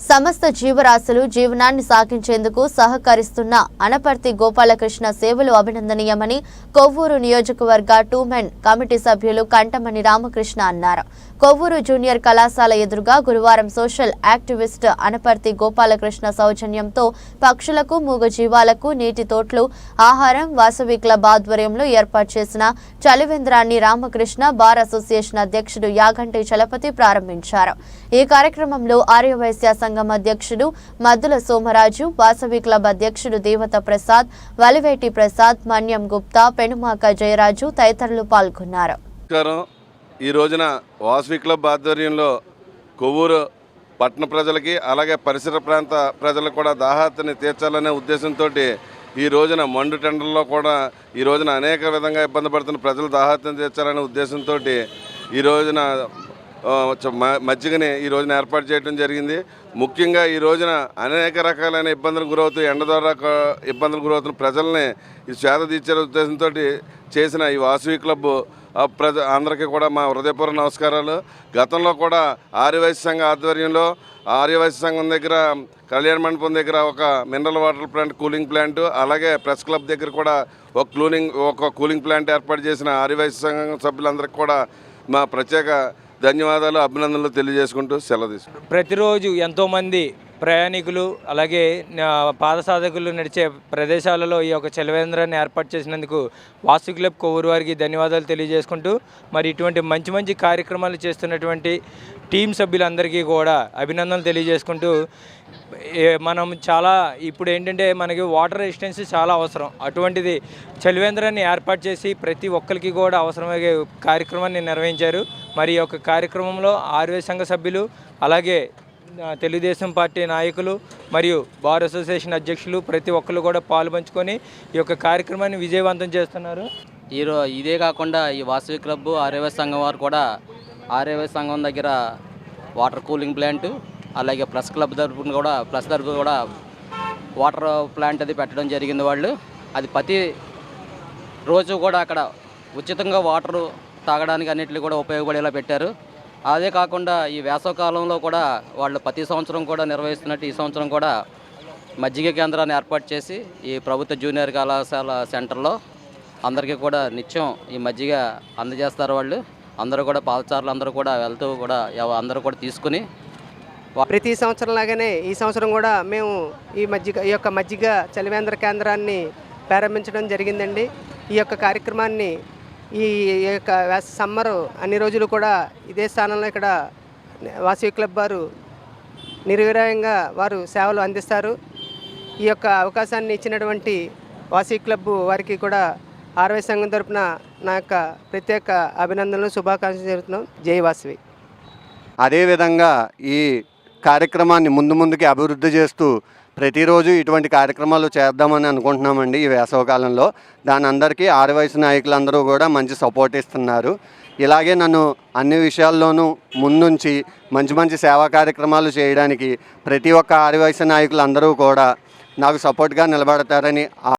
సమస్త జీవరాశులు జీవనాన్ని సాగించేందుకు సహకరిస్తున్న అనపర్తి గోపాలకృష్ణ సేవలు అభినందనీయమని కొవ్వూరు నియోజకవర్గ టూ మెన్ కమిటీ సభ్యులు కంటమణి రామకృష్ణ అన్నారు. కొవ్వూరు జూనియర్ కళాశాల ఎదురుగా గురువారం సోషల్ యాక్టివిస్ట్ అనపర్తి గోపాలకృష్ణ సౌజన్యంతో పక్షులకు మూగజీవాలకు నీటి తోట్లు ఆహారం వాసవి క్లబ్ ఆధ్వర్యంలో ఏర్పాటు చేసిన చలివేంద్రాన్ని రామకృష్ణ బార్ అసోసియేషన్ అధ్యక్షుడు యాగంటి చలపతి ప్రారంభించారు. ఈ కార్యక్రమంలో ఆర్యవైశ్య సంఘం అధ్యక్షుడు మద్దుల సోమరాజు వాసవి క్లబ్ అధ్యక్షుడు దేవత ప్రసాద్ వలివేటి ప్రసాద్ మన్యం గుప్తా పెనుమాక జయరాజు తదితరులు పాల్గొన్నారు. ఈ రోజున వాసవి క్లబ్ ఆధ్వర్యంలో కొవ్వూరు పట్టణ ప్రజలకి అలాగే పరిసర ప్రాంత ప్రజలకు కూడా దాహార్తిని తీర్చాలనే ఉద్దేశంతో ఈ రోజున మండు టెండర్లో కూడా ఈ రోజున అనేక విధంగా ఇబ్బంది పడుతున్న ప్రజలు దాహార్తిని తీర్చాలనే ఉద్దేశంతో ఈ రోజున మజ్జిగని ఈ రోజున ఏర్పాటు చేయడం జరిగింది. ముఖ్యంగా ఈ రోజున అనేక రకాలైన ఇబ్బందులకు గురవుతూ ఎండ ద్వారా ఇబ్బందులు ఇబ్బందులకు గురవుతున్న ప్రజల్ని ఈ సేద తీర్చే ఉద్దేశంతో చేసిన ఈ వాసవి క్లబ్ ప్రజ అందరికీ కూడా మా హృదయపూర్వ నమస్కారాలు. గతంలో కూడా ఆర్యవైశ్య సంఘ ఆధ్వర్యంలో ఆర్యవైశ్య సంఘం దగ్గర కళ్యాణ మండపం దగ్గర ఒక mineral water plant cooling plant అలాగే ప్రెస్ క్లబ్ దగ్గర కూడా ఒక కూలింగ్ ఒక కూలింగ్ ప్లాంట్ ఏర్పాటు చేసిన ఆర్యవైశ్య సంఘం సభ్యులందరికీ కూడా మా ప్రత్యేక ధన్యవాదాలు అభినందనలు తెలియజేసుకుంటూ సెలవు తీసుకుంటాం ప్రతిరోజు ఎంతోమంది ప్రయాణికులు అలాగే పాదసాధకులు నడిచే ప్రదేశాలలో ఈ యొక్క చలవేంద్రాన్ని ఏర్పాటు చేసినందుకు వాసు క్లబ్ కొవ్వూరు వారికి ధన్యవాదాలు తెలియజేసుకుంటూ మరి ఇటువంటి మంచి మంచి కార్యక్రమాలు చేస్తున్నటువంటి టీం సభ్యులందరికీ కూడా అభినందనలు తెలియజేసుకుంటూ మనం చాలా ఇప్పుడు ఏంటంటే మనకి వాటర్ రెసిస్టెన్స్ చాలా అవసరం. అటువంటిది చలివేంద్రాన్ని ఏర్పాటు చేసి ప్రతి ఒక్కరికి కూడా అవసరమయ్యే కార్యక్రమాన్ని నిర్వహించారు. మరి ఈ యొక్క కార్యక్రమంలో ఆర్వే సంఘ సభ్యులు అలాగే తెలుగుదేశం పార్టీ నాయకులు మరియు బార్ అసోసియేషన్ అధ్యక్షులు ప్రతి ఒక్కరు కూడా పాలు పంచుకొని ఈ యొక్క కార్యక్రమాన్ని విజయవంతం చేస్తున్నారు. ఈరో ఇదే కాకుండా ఈ వాసవి క్లబ్ ఆర్యవైస్ సంఘం వారు కూడా ఆర్యవైస్ సంఘం దగ్గర వాటర్ కూలింగ్ ప్లాంట్ అలాగే ప్లస్ క్లబ్ తరఫున కూడా ప్లస్ తరపు కూడా వాటర్ ప్లాంట్ అది పెట్టడం జరిగింది వాళ్ళు. అది ప్రతి రోజు కూడా అక్కడ ఉచితంగా వాటరు తాగడానికి అన్నిటిని కూడా ఉపయోగపడేలా పెట్టారు. అదే కాకుండా ఈ వేసవకాలంలో కూడా వాళ్ళు ప్రతి సంవత్సరం కూడా నిర్వహిస్తున్నట్టు ఈ సంవత్సరం కూడా మజ్జిగ కేంద్రాన్ని ఏర్పాటు చేసి ఈ ప్రభుత్వ జూనియర్ కళాశాల సెంటర్లో అందరికీ కూడా నిత్యం ఈ మజ్జిగ అందజేస్తారు వాళ్ళు. అందరూ కూడా పాదచారులు అందరూ కూడా వెళ్తూ కూడా అందరూ కూడా తీసుకుని ప్రతి సంవత్సరం లాగానే ఈ సంవత్సరం కూడా మేము ఈ మజ్జిగ ఈ యొక్క మజ్జిగ చలివేంద్ర కేంద్రాన్ని ప్రారంభించడం జరిగిందండి. ఈ యొక్క కార్యక్రమాన్ని ఈ యొక్క సమ్మర్ అన్ని రోజులు కూడా ఇదే స్థానంలో ఇక్కడ వాసవి క్లబ్ వారు నిర్విరాయంగా వారు సేవలు అందిస్తారు. ఈ యొక్క అవకాశాన్ని ఇచ్చినటువంటి వాసవి క్లబ్ వారికి కూడా ఆర్వై సంఘం తరపున నా యొక్క ప్రత్యేక అభినందనలు శుభాకాంక్షలు జరుగుతున్నాం జై వాసవి. అదేవిధంగా ఈ కార్యక్రమాన్ని ముందు ముందుకి అభివృద్ధి చేస్తూ ప్రతిరోజు ఇటువంటి కార్యక్రమాలు చేద్దామని అనుకుంటున్నామండి ఈ వేసవకాలంలో దాని అందరికీ ఆరు వయసు నాయకులందరూ కూడా మంచి సపోర్ట్ ఇస్తున్నారు. ఇలాగే నన్ను అన్ని విషయాల్లోనూ ముందుంచి మంచి మంచి సేవా కార్యక్రమాలు చేయడానికి ప్రతి ఒక్క ఆరు వయసు నాయకులందరూ కూడా నాకు సపోర్ట్గా నిలబడతారని